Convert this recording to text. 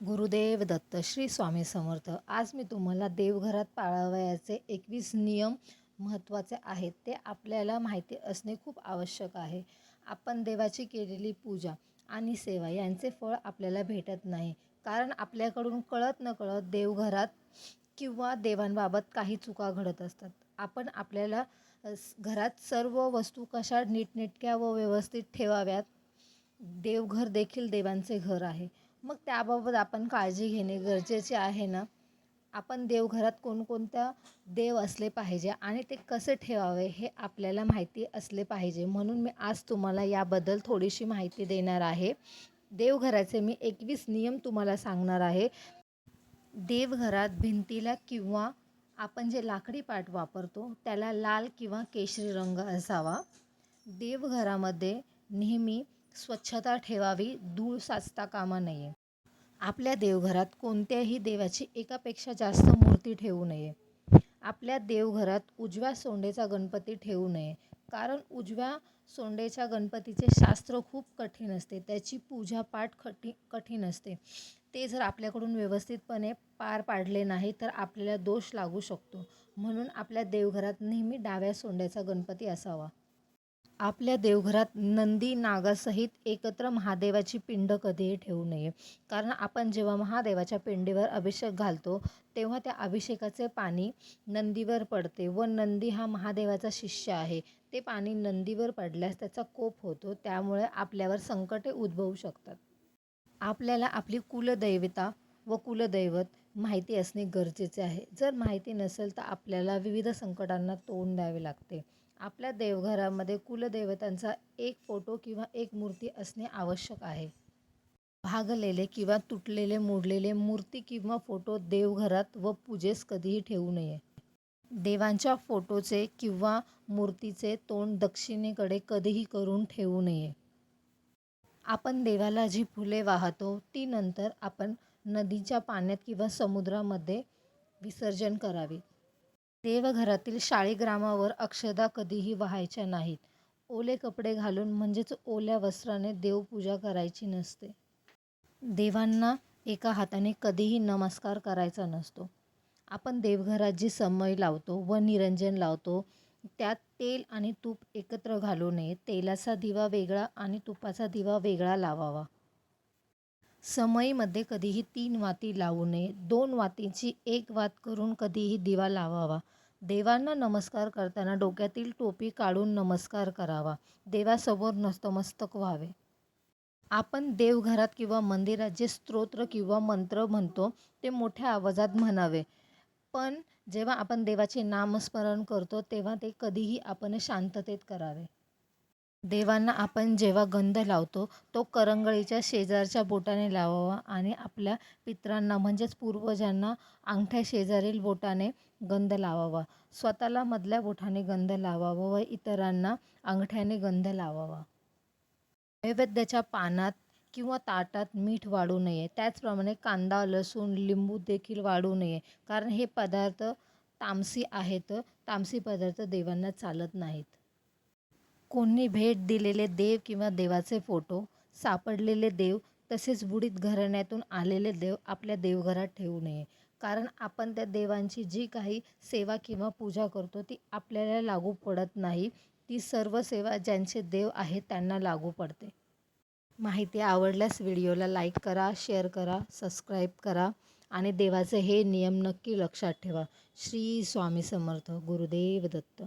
गुरुदेव दत्त श्री स्वामी समर्थ. आज मी तुम्हाला देवघरात पाळावयाचे एकवीस नियम महत्त्वाचे आहेत ते आपल्याला माहिती असणे खूप आवश्यक आहे. आपण देवाची केलेली पूजा आणि सेवा यांचे फळ आपल्याला भेटत नाही. कारण आपल्याकडून कळत न कळत देवघरात किंवा देवांबाबत काही चुका घडत असतात. आपण आपल्याला घरात सर्व वस्तू कशा नीटनेटक्या व व्यवस्थित ठेवाव्यात देवघर देखील देवांचे घर आहे. मग त्याबाबत आपण काळजी घेणे गरजेचे आहे ना? आपण देवघरात कोणकोणत्या देव असले पाहिजे आणि ते कसे ठेवावे हे आपल्याला माहिती असले पाहिजे. म्हणून मी आज तुम्हाला याबद्दल थोडीशी माहिती देणार आहे. देवघराचे मी एकवीस नियम तुम्हाला सांगणार आहे. देवघरात भिंतीला किंवा आपण जे लाकडी पाट वापरतो त्याला लाल किंवा केशरी रंग असावा. देवघरामध्ये नेहमी स्वच्छता ठेवावी धूळ साचता कामा नये. आपल्या देवघरात कोणत्याही देवाची एकापेक्षा जास्त मूर्ती ठेवू नये. आपल्या देवघरात उजव्या सोंडेचा गणपती ठेवू नये. कारण उजव्या सोंडेच्या गणपतीचे शास्त्र खूप कठीण असते. त्याची पूजापाठ कठी कठीण असते. ते जर आपल्याकडून व्यवस्थितपणे पार पाडले नाही तर आपल्याला दोष लागू शकतो. म्हणून आपल्या देवघरात नेहमी डाव्या सोंड्याचा गणपती असावा. आपल्या देवघरात नंदी नागासहित एकत्र महादेवाची पिंड कधीही ठेवू नये. कारण आपण जेव्हा महादेवाच्या पिंडीवर अभिषेक घालतो तेव्हा त्या अभिषेकाचे पाणी नंदीवर पडते व नंदी हा महादेवाचा शिष्य आहे. ते पाणी नंदीवर पडल्यास त्याचा कोप होतो त्यामुळे आपल्यावर संकटे उद्भवू शकतात. आपल्याला आपली कुलदैवता व कुलदैवत माहिती असणे गरजेचे आहे. जर माहिती नसेल तर आपल्याला विविध संकटांना तोंड द्यावे लागते. आपल्या देवघरामध्ये कुलदेवतांचा एक फोटो किंवा एक मूर्ती असणे आवश्यक आहे. भागलेले किंवा तुटलेले मोडलेले मूर्ती किंवा फोटो देवघरात व पूजेस कधीही ठेवू नये. देवांच्या फोटोचे किंवा मूर्तीचे तोंड दक्षिणेकडे कधीही करून ठेवू नये. आपण देवाला जी फुले वाहतो ती नंतर आपण नदीच्या पाण्यात किंवा समुद्रामध्ये विसर्जन करावे. देवघरातील शाळीग्रामावर अक्षदा कधीही व्हायच्या नाहीत. ओले कपडे घालून म्हणजेच ओल्या वस्त्राने देवपूजा करायची नसते. देवांना एका हाताने कधीही नमस्कार करायचा नसतो. आपण देवघरात जी समई लावतो व निरंजन लावतो त्यात तेल आणि तूप एकत्र घालू नये तेलाचा दिवा वेगळा आणि तुपाचा दिवा वेगळा लावावा. समईमध्ये कधीही तीन वाती लावू नये. दोन वातींची एक वात करून कधीही दिवा लावावा. देवांना नमस्कार करताना डोक्यातील टोपी काढून नमस्कार करावा. देवासमोर नतमस्तक व्हावे. आपण देवघरात किंवा मंदिरात जे स्तोत्र किंवा मंत्र म्हणतो ते मोठ्या आवाजात म्हणावे. पण जेव्हा आपण देवाचे नामस्मरण करतो तेव्हा ते कधीही आपण शांततेत करावे. देवांना आपण जेव्हा गंध लावतो तो करंगळीच्या शेजारच्या बोटाने लावावा आणि आपल्या पितरांना म्हणजेच पूर्वजांना अंगठ्या शेजारील बोटाने गंध लावावा. स्वतःला मधल्या बोटाने गंध लावावा व इतरांना अंगठ्याने गंध लावावा. नैवेद्याच्या पानात किंवा ताटात मीठ वाढू नये. त्याचप्रमाणे कांदा लसूण लिंबू देखील वाढू नये. कारण हे पदार्थ तामसी आहेत. तामसी पदार्थ देवांना चालत नाहीत. कोणी भेट दिलेले देव किंवा देवाचे फोटो सापडलेले देव तसेच बुडीत घराण्यातून आलेले देव आपल्या देवघरात ठेवू नये. कारण आपण त्या देवांची जी काही सेवा किंवा पूजा करतो ती आपल्याला लागू पडत नाही. ती सर्व सेवा ज्यांचे देव आहेत त्यांना लागू पडते. माहिती आवडल्यास व्हिडिओला लाईक करा शेअर करा सबस्क्राईब करा आणि देवाचे हे नियम नक्की लक्षात ठेवा. श्री स्वामी समर्थ गुरुदेव दत्त.